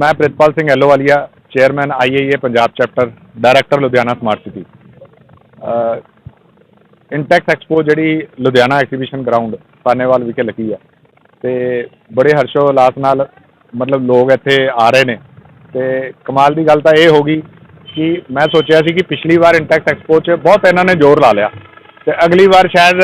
ਮੈਂ Pritpal Singh Ahluwalia, chairman IAA Punjab chapter, director Ludhiana smart city. Intex expo ਜਿਹੜੀ Ludhiana exhibition ground Sahnewal ਵਿਖੇ ਲੱਗੀ ਆ। ਤੇ ਬੜੇ ਹਰਸ਼ੋ ਉਲਾਸ ਨਾਲ ਮਤਲਬ ਲੋਕ ਇੱਥੇ ਆ ਰਹੇ ਨੇ। ਤੇ ਕਮਾਲ ਦੀ ਗੱਲ ਤਾਂ ਇਹ ਹੋ ਗਈ ਕਿ ਮੈਂ ਸੋਚਿਆ ਸੀ ਕਿ ਪਿਛਲੀ ਵਾਰ ਇੰਟੈਕਸ ਐਕਸਪੋ 'ਚ ਬਹੁਤ ਇਹਨਾਂ ਨੇ ਜ਼ੋਰ ਲਾ ਲਿਆ। ਤੇ ਅਗਲੀ ਵਾਰ ਸ਼ਾਇਦ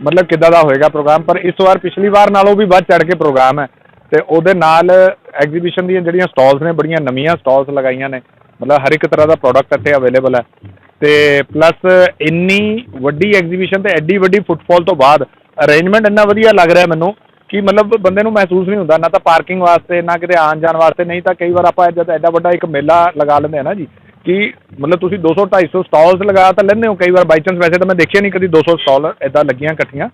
ਮਤਲਬ ਕਿੱਦਾਂ ਦਾ ਹੋਏਗਾ ਪ੍ਰੋਗਰਾਮ, ਪਰ ਇਸ ਵਾਰ ਪਿਛਲੀ ਵਾਰ ਨਾਲੋਂ ਵੀ ਵੱਧ ਚੜ ਕੇ ਪ੍ਰੋਗਰਾਮ ਹੈ। ਤੇ ਉਹਦੇ ਨਾਲ ਐਗਜ਼ੀਬਿਸ਼ਨ ਦੀਆਂ ਜਿਹੜੀਆਂ ਸਟਾਲਸ ਨੇ, ਬੜੀਆਂ ਨਵੀਆਂ ਸਟਾਲਸ ਲਗਾਈਆਂ ਨੇ। ਮਤਲਬ ਹਰ ਇੱਕ ਤਰ੍ਹਾਂ ਦਾ ਪ੍ਰੋਡਕਟ ਇੱਥੇ ਅਵੇਲੇਬਲ ਹੈ। ਅਤੇ ਪਲੱਸ ਇੰਨੀ ਵੱਡੀ ਐਗਜ਼ੀਬਿਸ਼ਨ ਅਤੇ ਐਡੀ ਵੱਡੀ ਫੁੱਟਫੋਲ ਤੋਂ ਬਾਅਦ ਅਰੇਂਜਮੈਂਟ ਇੰਨਾ ਵਧੀਆ ਲੱਗ ਰਿਹਾ ਮੈਨੂੰ ਕਿ ਮਤਲਬ ਬੰਦੇ ਨੂੰ ਮਹਿਸੂਸ ਨਹੀਂ ਹੁੰਦਾ, ਨਾ ਤਾਂ ਪਾਰਕਿੰਗ ਵਾਸਤੇ, ਨਾ ਕਿਤੇ ਆਉਣ ਜਾਣ ਵਾਸਤੇ, ਨਹੀਂ ਤਾਂ ਕਈ ਵਾਰ ਆਪਾਂ ਜਦ ਐਡਾ ਵੱਡਾ ਇੱਕ ਮੇਲਾ ਲਗਾ ਲੈਂਦੇ ਆ ਨਾ ਜੀ, ਕਿ ਮਤਲਬ ਤੁਸੀਂ 200 250 ਸਟਾਲਸ ਲਗਾ ਤਾਂ ਲੈਂਦੇ ਹੋ। ਕਈ ਵਾਰ ਬਾਈ ਚਾਂਸ ਵੈਸੇ ਤਾਂ ਮੈਂ ਦੇਖਿਆ ਨਹੀਂ ਕਦੀ 200 ਸਟਾਲ ਇਦਾਂ ਲੱਗੀਆਂ ਇਕੱਠੀਆਂ।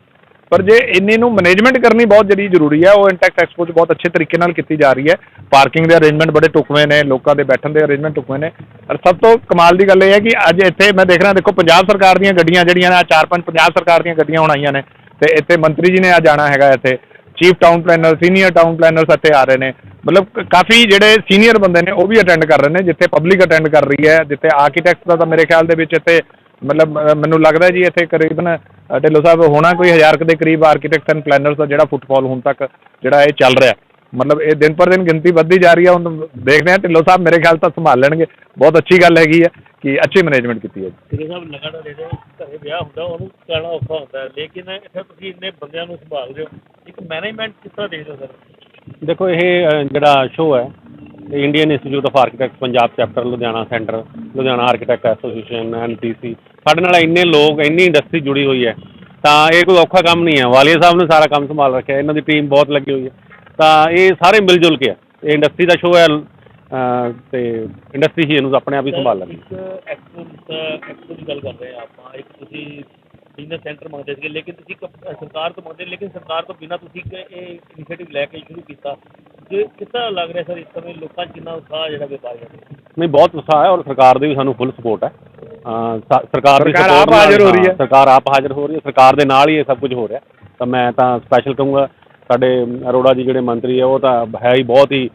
ਪਰ ਜੇ ਇੰਨੇ ਨੂੰ ਮੈਨੇਜਮੈਂਟ ਕਰਨੀ ਬਹੁਤ ਜਿਹੜੀ ਜ਼ਰੂਰੀ ਹੈ ਉਹ ਇੰਟੈਕਟ ਐਕਸਪੋ 'ਚ ਬਹੁਤ ਅੱਛੇ ਤਰੀਕੇ ਨਾਲ ਕੀਤੀ ਜਾ ਰਹੀ ਹੈ। ਪਾਰਕਿੰਗ ਦੇ ਅਰੇਂਜਮੈਂਟ ਬੜੇ ਢੁਕਵੇਂ ਨੇ, ਲੋਕਾਂ ਦੇ ਬੈਠਣ ਦੇ ਅਰੇਂਜਮੈਂਟ ਢੁਕਵੇਂ ਨੇ। ਔਰ ਸਭ ਤੋਂ ਕਮਾਲ ਦੀ ਗੱਲ ਇਹ ਹੈ ਕਿ ਅੱਜ ਇੱਥੇ ਮੈਂ ਦੇਖ ਰਿਹਾ, ਦੇਖੋ ਪੰਜਾਬ ਸਰਕਾਰ ਦੀਆਂ ਗੱਡੀਆਂ ਜਿਹੜੀਆਂ ਨੇ, ਆਹ ਚਾਰ ਪੰਜ ਪੰਜਾਬ ਸਰਕਾਰ ਦੀਆਂ ਗੱਡੀਆਂ ਹੁਣ ਆਈਆਂ ਨੇ। ਤੇ ਇੱਥੇ ਮੰਤਰੀ ਜੀ ਨੇ ਆ ਜਾਣਾ ਹੈਗਾ ਇੱਥੇ। Chief town planner senior town planners ਇੱਥੇ ਆ ਰਹੇ ਨੇ। ਮਤਲਬ ਕਾਫੀ ਜਿਹੜੇ ਸੀਨੀਅਰ ਬੰਦੇ ਨੇ, ਉਹ ਵੀ ਅਟੈਂਡ ਕਰ ਰਹੇ ਨੇ, ਜਿੱਥੇ ਪਬਲਿਕ ਅਟੈਂਡ ਕਰ ਰਹੀ ਹੈ, ਜਿੱਥੇ ਆਰਕੀਟੈਕਟਸ ਦਾ ਤਾਂ ਮੇਰੇ ਖਿਆਲ ਦੇ ਵਿੱਚ ਇੱਥੇ, ਮਤਲਬ ਮੈਨੂੰ ਲੱਗਦਾ ਜੀ ਇੱਥੇ ਕਰੀਬਨ ਢਿੱਲੋਂ ਸਾਹਿਬ ਹੋਣਾ ਕੋਈ ਹਜ਼ਾਰ ਕੁ ਦੇ ਕਰੀਬ ਆਰਕੀਟੈਕਟਸ ਐਂਡ ਪਲੈਨਰਸ ਦਾ ਜਿਹੜਾ ਫੁੱਟਫਾਲ ਹੁਣ ਤੱਕ ਜਿਹੜਾ ਇਹ ਚੱਲ ਰਿਹਾ। ਮਤਲਬ ਇਹ ਦਿਨ ਪਰ ਦਿਨ ਗਿਣਤੀ ਵੱਧਦੀ ਜਾ ਰਹੀ ਹੈ ਹੁਣ ਦੇਖਦੇ ਹਾਂ ਢਿੱਲੋਂ ਸਾਹਿਬ ਮੇਰੇ ਖਿਆਲ ਤਾਂ ਸੰਭਾਲ ਲੈਣਗੇ। ਬਹੁਤ ਅੱਛੀ ਗੱਲ ਹੈਗੀ ਹੈ ਕਿ ਅੱਛੀ ਮੈਨੇਜਮੈਂਟ ਕੀਤੀ ਹੈ ਜੀ। ਜਿਹੜੇ ਸਾਹਿਬ ਲਗਾਤਾਰ ਦੇ ਘਰੇ ਵਿਆਹ ਹੁੰਦਾ ਉਹਨੂੰ ਕਹਿਣਾ ਔਖਾ ਹੁੰਦਾ ਹੈ। ਲੇਕਿਨ ਇੱਥੇ ਤੁਸੀਂ ਇੰਨੇ ਬੰਦਿਆਂ ਨੂੰ ਸੰਭਾਲਦੇ ਹੋ। ਇੱਕ ਮੈਨੇਜਮੈਂਟ ਕਿਸ ਤਰ੍ਹਾਂ ਦੇਖਦੇ ਹੋ ਸਰ? ਦੇਖੋ ਇਹ ਜਿਹੜਾ ਸ਼ੋਅ ਹੈ Indian Institute of Architect Punjab chapter Ludhiana centre Ludhiana architect association NTC ਸਾਡੇ ਨਾਲ ਇੰਨੇ ਲੋਕ ਇੰਨੀ ਇੰਡਸਟਰੀ ਜੁੜੀ ਹੋਈ ਹੈ ਤਾਂ ਇਹ ਕੋਈ ਔਖਾ ਕੰਮ ਨਹੀਂ ਹੈ। ਵਾਲੀਆ ਸਾਹਿਬ ਨੇ ਸਾਰਾ ਕੰਮ ਸੰਭਾਲ ਰੱਖਿਆ ਇਹਨਾਂ ਦੀ ਟੀਮ ਬਹੁਤ ਲੱਗੀ ਹੋਈ ਹੈ। ਤਾਂ ਇਹ ਸਾਰੇ ਮਿਲ ਜੁਲ ਕੇ ਹੈ। ਇਹ ਇੰਡਸਟਰੀ ਦਾ ਸ਼ੋਅ ਹੈ ਤੇ ਇੰਡਸਟਰੀ ਹੀ ਇਹਨੂੰ ਆਪਣੇ ਆਪ ਹੀ ਸੰਭਾਲ ਲੈਂਦੀ ਇੱਕ ਐਕਸਪੋ ਐਕਸਪੋ ਦੀ ਗੱਲ ਕਰ ਰਹੇ ਹਾਂ ਆਪਾਂ। ਇੱਕ ਤੁਸੀਂ ਬਿਜ਼ਨਸ ਸੈਂਟਰ ਮੰਗਦੇ ਸੀਗੇ ਲੇਕਿਨ ਤੁਸੀਂ ਸਰਕਾਰ ਤੋਂ ਮੰਗਦੇ ਲੇਕਿਨ ਸਰਕਾਰ ਤੋਂ ਬਿਨਾਂ ਤੁਸੀਂ ਇਹ ਇਨੀਸ਼ੀਏਟਿਵ ਲੈ ਕੇ ਸ਼ੁਰੂ ਕੀਤਾ। ਜੇ ਲੱਗ ਰਿਹਾ ਸਰ ਇਸ ਸਮੇਂ ਲੋਕਾਂ 'ਚ ਕਿੰਨਾ ਉਤਸ਼ਾਹ ਜਿਹੜਾ ਵਪਾਰੀਆਂ ਦਾ ਨਹੀਂ ਬਹੁਤ ਉਤਸ਼ਾਹ ਹੈ ਔਰ ਸਰਕਾਰ ਦੀ ਵੀ ਸਾਨੂੰ ਫੁੱਲ ਸਪੋਰਟ ਹੈ। ਸ- ਸਰਕਾਰ ਦੀ ਸਰਕਾਰ ਆਪ ਹਾਜ਼ਰ ਹੋ ਰਹੀ ਹੈ। ਸਰਕਾਰ ਆਪ ਹਾਜ਼ਰ ਹੋ ਰਹੀ ਹੈ ਸਰਕਾਰ ਦੇ ਨਾਲ ਹੀ ਇਹ ਸਭ ਕੁਝ ਹੋ ਰਿਹਾ। ਤਾਂ ਮੈਂ ਤਾਂ ਸਪੈਸ਼ਲ ਕਹੂੰਗਾ ਸਾਡੇ ਅਰੋੜਾ ਜੀ ਜਿਹੜੇ ਮੰਤਰੀ ਹੈ ਉਹ ਤਾਂ ਹੈ ਹੀ ਬਹੁਤ ਹੀ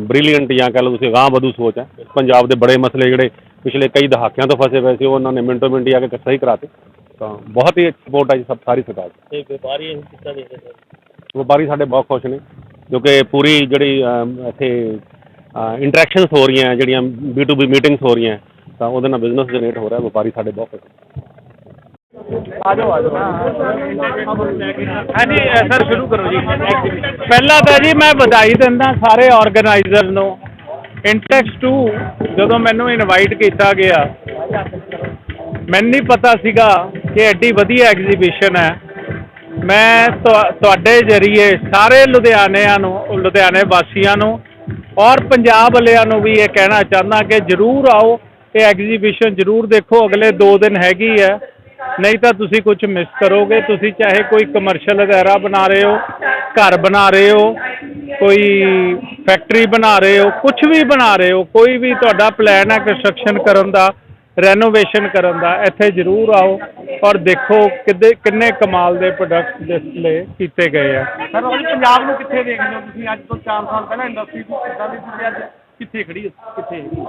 ਬ੍ਰਿਲੀਅੰਟ ਜਾਂ ਕਹ ਲਓ ਤੁਸੀਂ ਅਗਾਂਹ ਵਧੂ ਸੋਚ ਹੈ। ਪੰਜਾਬ ਦੇ ਬੜੇ ਮਸਲੇ ਜਿਹੜੇ ਪਿਛਲੇ ਕਈ ਦਹਾਕਿਆਂ ਤੋਂ ਫਸੇ ਹੋਏ ਸੀ ਉਹ ਉਹਨਾਂ ਨੇ ਮਿੰਟੋ ਮਿੰਟ ਹੀ ਆ ਕੇ ਸਹੀ ਕਰਾਤੇ। ਤਾਂ ਬਹੁਤ ਹੀ ਸਪੋਰਟ ਹੈ ਜੀ ਸਭ ਸਾਰੀ ਸਰਕਾਰ ਦੀ। ਤੇ ਵਪਾਰੀ ਇਹ ਤਰ੍ਹਾਂ ਦੇਖਦੇ ਸਰ? ਵਪਾਰੀ ਸਾਡੇ ਬਹੁਤ ਖੁਸ਼ ਨੇ ਕਿਉਂਕਿ ਪੂਰੀ ਜਿਹੜੀ ਇੱਥੇ ਇੰਟਰੈਕਸ਼ਨਸ ਹੋ ਰਹੀਆਂ ਜਿਹੜੀਆਂ ਬੀ ਟੂ ਬੀ ਮੀਟਿੰਗਸ ਹੋ ਰਹੀਆਂ ਤਾਂ ਉਹਦੇ ਨਾਲ ਬਿਜ਼ਨਸ ਜਨਰੇਟ ਹੋ ਰਿਹਾ, ਵਪਾਰੀ ਸਾਡੇ ਬਹੁਤ ਖੁਸ਼ ਨੇ। ਹਾਂਜੀ ਸਰ, ਸ਼ੁਰੂ ਕਰੋ ਜੀ। ਪਹਿਲਾਂ ਤਾਂ ਜੀ ਮੈਂ ਵਧਾਈ ਦਿੰਦਾ ਸਾਰੇ ਆਰਗੇਨਾਈਜ਼ਰ ਨੂੰ। ਇੰਟੈਕਸ 2 ਜਦੋਂ ਮੈਨੂੰ ਇਨਵਾਈਟ ਕੀਤਾ ਗਿਆ, ਮੈਨੂੰ ਨਹੀਂ ਪਤਾ ਸੀਗਾ ਕਿ ਐਡੀ ਵਧੀਆ ਐਗਜ਼ੀਬਿਸ਼ਨ ਹੈ। ਮੈਂ ਤੁਹਾਡੇ ਜਰੀਏ ਸਾਰੇ ਲੁਧਿਆਣਿਆਂ ਨੂੰ, ਲੁਧਿਆਣੇ ਵਾਸੀਆਂ ਨੂੰ ਔਰ ਪੰਜਾਬ ਵਾਲਿਆਂ ਨੂੰ ਵੀ ਇਹ ਕਹਿਣਾ ਚਾਹੁੰਦਾ ਕਿ ਜਰੂਰ ਆਓ। ਇਹ ਐਗਜ਼ੀਬਿਸ਼ਨ ਜਰੂਰ ਦੇਖੋ, ਅਗਲੇ 2 ਦਿਨ ਹੈਗੀ ਹੈ। ਨਹੀਂ ਤਾਂ ਤੁਸੀਂ ਕੁਝ ਮਿਸ ਕਰੋਗੇ। ਤੁਸੀਂ ਚਾਹੇ ਕੋਈ ਕਮਰਸ਼ੀਅਲ ਵਗੈਰਾ ਬਣਾ ਰਹੇ ਹੋ, ਘਰ ਬਣਾ ਰਹੇ ਹੋ, ਕੋਈ ਫੈਕਟਰੀ ਬਣਾ ਰਹੇ ਹੋ ਕੁਝ ਵੀ ਬਣਾ ਰਹੇ ਹੋ, ਕੋਈ ਵੀ ਤੁਹਾਡਾ ਪਲਾਨ ਹੈ ਕੰਸਟਰਕਸ਼ਨ ਕਰਨ ਦਾ ਰੈਨੋਵੇਸ਼ਨ ਕਰਨ ਦਾ, ਇੱਥੇ ਜ਼ਰੂਰ ਆਓ ਔਰ ਦੇਖੋ ਕਿੱਦੇ, ਕਿੰਨੇ ਕਮਾਲ ਦੇ ਪ੍ਰੋਡਕਟਸ ਡਿਸਪਲੇ ਕੀਤੇ ਗਏ ਆ। ਸਰ ਪੰਜਾਬ ਨੂੰ ਕਿੱਥੇ ਦੇਖਦੇ ਹੋ ਤੁਸੀਂ? ਅੱਜ ਤੋਂ 4 ਸਾਲ ਪਹਿਲਾਂ ਇੰਡਸਟਰੀ ਦੀ ਕਿੱਦਾਂ ਦੀ ਸੀ ਅੱਜ ਕਿੱਥੇ ਖੜੀ ਹੈ ਕਿੱਥੇ ਹੈਗੀ?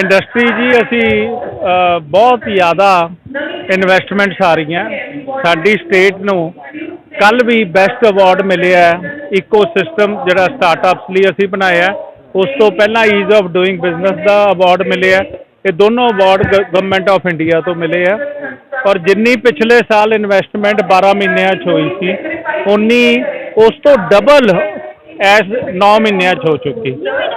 ਇੰਡਸਟਰੀ ਜੀ ਅਸੀਂ ਅ, ਬਹੁਤ ਜ਼ਿਆਦਾ ਇਨਵੈਸਟਮੈਂਟਸ ਆ ਰਹੀਆਂ ਸਾਡੀ ਸਟੇਟ ਨੂੰ ਕੱਲ ਵੀ ਬੈਸਟ ਅਵਾਰਡ ਮਿਲਿਆ ਇਕੋਸਿਸਟਮ ਜਿਹੜਾ ਸਟਾਰਟਅਪਸ ਲਈ ਅਸੀਂ ਬਣਾਇਆ ਹੈ। ਉਸ ਤੋਂ ਪਹਿਲਾਂ ਈਜ਼ ਆਫ ਡੂਇੰਗ ਬਿਜ਼ਨਸ ਦਾ ਅਵਾਰਡ ਮਿਲਿਆ ਇਹ ਦੋਨੋਂ ਅਵਾਰਡ ਗਵਰਨਮੈਂਟ ਆਫ ਇੰਡੀਆ ਤੋਂ ਮਿਲੇ ਆ ਔਰ ਜਿੰਨੀ ਪਿਛਲੇ ਸਾਲ ਇਨਵੈਸਟਮੈਂਟ 12 ਮਹੀਨਿਆਂ 'ਚ ਹੋਈ ਸੀ ਉਨੀ ਉਸ ਤੋਂ ਡਬਲ ਐਸ 9 ਮਹੀਨਿਆਂ 'ਚ ਹੋ ਚੁੱਕੀ।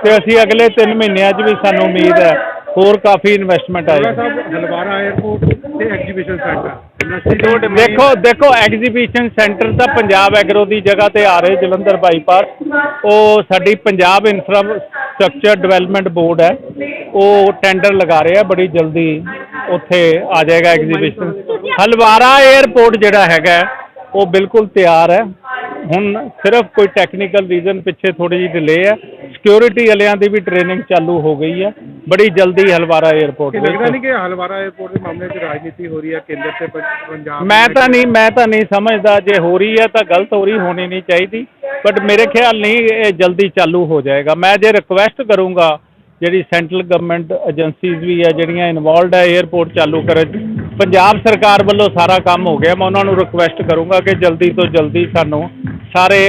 ਤੇ ਅਸੀਂ ਅਗਲੇ 3 ਮਹੀਨਿਆਂ 'ਚ ਵੀ ਸਾਨੂੰ ਉਮੀਦ ਹੈ ਹੋਰ ਕਾਫੀ ਇਨਵੈਸਟਮੈਂਟ ਆਏਗੀ। ਹਲਵਾਰਾ 에ਅਰਪੋਰਟ ਤੇ ਐਗਜ਼ੀਬਿਸ਼ਨ ਸੈਂਟਰ ਇੰਡਸਟਰੀ ਦੇਖੋ ਦੇਖੋ ਐਗਜ਼ੀਬਿਸ਼ਨ ਸੈਂਟਰ ਤਾਂ ਪੰਜਾਬ ਐਗਰੋ ਦੀ ਜਗ੍ਹਾ ਤੇ ਆ ਰਹੇ ਜਲੰਧਰ ਬਾਈਪਾਸ ਉਹ ਸਾਡੀ ਪੰਜਾਬ ਇਨਫਰਾਸਟ੍ਰਕਚਰ ਡਿਵੈਲਪਮੈਂਟ ਬੋਰਡ ਹੈ। ਉਹ ਟੈਂਡਰ ਲਗਾ ਰਿਹਾ ਬੜੀ ਜਲਦੀ ਉੱਥੇ ਆ ਜਾਏਗਾ ਐਗਜ਼ੀਬਿਸ਼ਨ ਹਲਵਾਰਾ 에ਅਰਪੋਰਟ ਜਿਹੜਾ ਹੈਗਾ ਉਹ ਬਿਲਕੁਲ ਤਿਆਰ ਹੈ। ਹੁਣ ਸਿਰਫ ਕੋਈ ਟੈਕਨੀਕਲ ਰੀਜ਼ਨ ਪਿੱਛੇ ਥੋੜੀ ਜਿਹੀ ਡਿਲੇ ਹੈ। ਸਿਕਿਉਰਿਟੀ ਵਾਲਿਆਂ ਦੀ ਵੀ ਟ੍ਰੇਨਿੰਗ ਚਾਲੂ ਹੋ ਗਈ ਹੈ। ਬੜੀ ਜਲਦੀ ਹਲਵਾਰਾ 에ਅਰਪੋਰਟ ਕਿ ਲੱਗਦਾ ਨਹੀਂ ਕਿ ਹਲਵਾਰਾ 에ਅਰਪੋਰਟ ਦੇ ਮਾਮਲੇ 'ਚ ਰਾਜਨੀਤੀ ਹੋ ਰਹੀ ਹੈ ਕੇਂਦਰ ਤੇ ਪੰਜਾਬ ਮੈਂ ਤਾਂ ਨਹੀਂ ਮੈਂ ਤਾਂ ਨਹੀਂ ਸਮਝਦਾ ਜੇ ਹੋ ਰਹੀ ਹੈ ਤਾਂ ਗਲਤ ਹੋ ਰਹੀ ਹੋਣੀ ਨਹੀਂ ਚਾਹੀਦੀ। ਬਟ ਮੇਰੇ ਖਿਆਲ ਨਹੀਂ ਇਹ ਜਲਦੀ ਚਾਲੂ ਹੋ ਜਾਏਗਾ। ਮੈਂ ਜੇ ਰਿਕੁਐਸਟ ਕਰੂੰਗਾ ਜਿਹੜੀ ਸੈਂਟਰਲ ਗਵਰਨਮੈਂਟ ਏਜੰਸੀਜ਼ ਵੀ ਹੈ ਜਿਹੜੀਆਂ ਇਨਵੋਲਡ ਹੈ 에ਅਰਪੋਰਟ ਚਾਲੂ ਕਰਨ ਪੰਜਾਬ ਸਰਕਾਰ ਵੱਲੋਂ ਸਾਰਾ ਕੰਮ ਹੋ ਗਿਆ। ਮੈਂ ਉਹਨਾਂ ਨੂੰ ਰਿਕੁਐਸਟ ਕਰੂੰਗਾ ਕਿ ਜਲਦੀ ਤੋਂ ਜਲਦੀ ਸਾਨੂੰ ਸਾਰੇ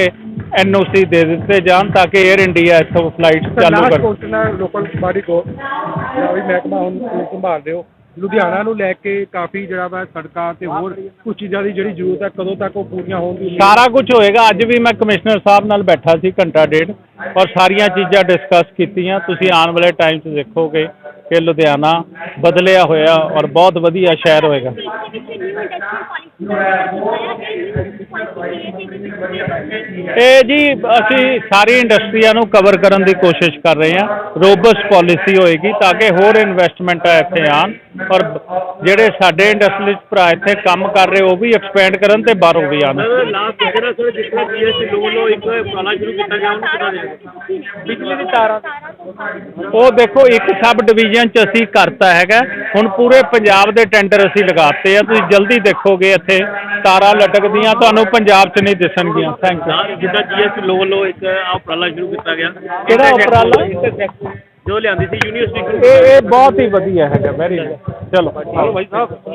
ਐਨਓਸੀ ਦੇ ਦਿੱਤੇ ਜਾਣ ਤਾਂ ਕਿ 에ਅਰ ਇੰਡੀਆ ਇੱਥੋਂ ਫਲਾਈਟ ਚਾਲੂ ਕਰ ਕੁਐਸਚਨ ਹੈ ਲੋਕਲ ਬਾਡੀ ਕੋ ਜਿਹੜਾ ਵੀ ਮਹਿਕਮਾ ਹੁਣ ਤੁਸੀਂ ਸੰਭਾਲ ਰਹੇ ਹੋ। ਲੁਧਿਆਣਾ ਨੂੰ ਲੈ ਕੇ ਕਾਫੀ ਜਿਹੜਾ ਵਾ ਸੜਕਾਂ ਤੇ ਹੋਰ ਕੁਝ ਚੀਜ਼ਾਂ ਦੀ ਜਿਹੜੀ ਜ਼ਰੂਰਤ ਹੈ ਕਦੋਂ ਤੱਕ ਉਹ ਪੂਰੀਆਂ ਹੋਣਗੀਆਂ? ਸਾਰਾ ਕੁਝ ਹੋਏਗਾ। ਅੱਜ ਵੀ ਮੈਂ ਕਮਿਸ਼ਨਰ ਸਾਹਿਬ ਨਾਲ ਬੈਠਾ ਸੀ ਘੰਟਾ ਡੇਢ ਔਰ ਸਾਰੀਆਂ ਚੀਜ਼ਾਂ ਡਿਸਕਸ ਕੀਤੀਆਂ। ਤੁਸੀਂ ਆਉਣ ਵਾਲੇ ਟਾਈਮ 'ਚ ਦੇਖੋਗੇ ਕਿ ਲੁਧਿਆਣਾ ਬਦਲਿਆ ਹੋਇਆ ਔਰ ਬਹੁਤ ਵਧੀਆ ਸ਼ਹਿਰ ਹੋਏਗਾ। ਇਹ ਜੀ ਅਸੀਂ ਸਾਰੀ ਇੰਡਸਟਰੀਆਂ ਨੂੰ ਕਵਰ ਕਰਨ ਦੀ ਕੋਸ਼ਿਸ਼ ਕਰ ਰਹੇ ਹਾਂ। ਰੋਬਸਟ ਪਾਲਿਸੀ ਹੋਏਗੀ ਤਾਂ ਕਿ ਹੋਰ ਇਨਵੈਸਟਮੈਂਟ ਇੱਥੇ ਆਣ ਔਰ ਜਿਹੜੇ ਸਾਡੇ ਇੰਡਸਟਰੀਅਲਿਸਟ ਭਰਾ ਇੱਥੇ ਕੰਮ ਕਰ ਰਹੇ ਉਹ ਵੀ ਐਕਸਪੈਂਡ ਕਰਨ ਤੇ ਬਾਹਰੋਂ ਵੀ ਆਣ ਲਾਸਟ ਜਿਹੜਾ ਸਰ ਜਿਸ ਤਰ੍ਹਾਂ ਜੀਐਸਟੀ ਲੋਨ ਲੋ ਇੱਕ ਉਪਰਾਲਾ ਸ਼ੁਰੂ ਕੀਤਾ ਗਿਆ ਉਹਨੂੰ ਕਿੱਦਾਂ ਦੇਖਦੇ ਬਿਜਲੀ ਦੀ ਤਾਰਾਂ ਉਹ ਦੇਖੋ ਇੱਕ ਸਬ ਡਿਵੀਜ਼ਨ ਚ ਅਸੀਂ ਕਰਤਾ ਹੈਗਾ। ਹੁਣ ਪੂਰੇ ਪੰਜਾਬ ਦੇ ਟੈਂਡਰ ਅਸੀਂ ਲਗਾਤੇ ਆ ਤੁਸੀਂ ਜਲਦੀ ਦੇਖੋਗੇ ਇੱਥੇ। ਤਾਰਾਂ ਲਟਕਦੀਆਂ ਤੁਹਾਨੂੰ ਪੰਜਾਬ 'ਚ ਨਹੀਂ ਦਿਸਣਗੀਆਂ। ਥੈਂਕ ਯੂ ਜਿੱਦਾਂ ਜੀਐਸਟੀ ਲੋਨ ਲੋ ਇੱਕ ਆਹ ਉਪਰਾਲਾ ਸ਼ੁਰੂ ਕੀਤਾ ਗਿਆ। ਕਿਹੜਾ ਉਪਰਾਲਾ? ਜੋ ਲਿਆਂਦੀ ਸੀ ਯੂਨੀਵਰਸਿਟੀ ਇਹ ਇਹ ਬਹੁਤ ਹੀ ਵਧੀਆ ਹੈਗਾ ਵੈਰੀ ਚਲੋ ਭਾਈ ਸਾਹਿਬ।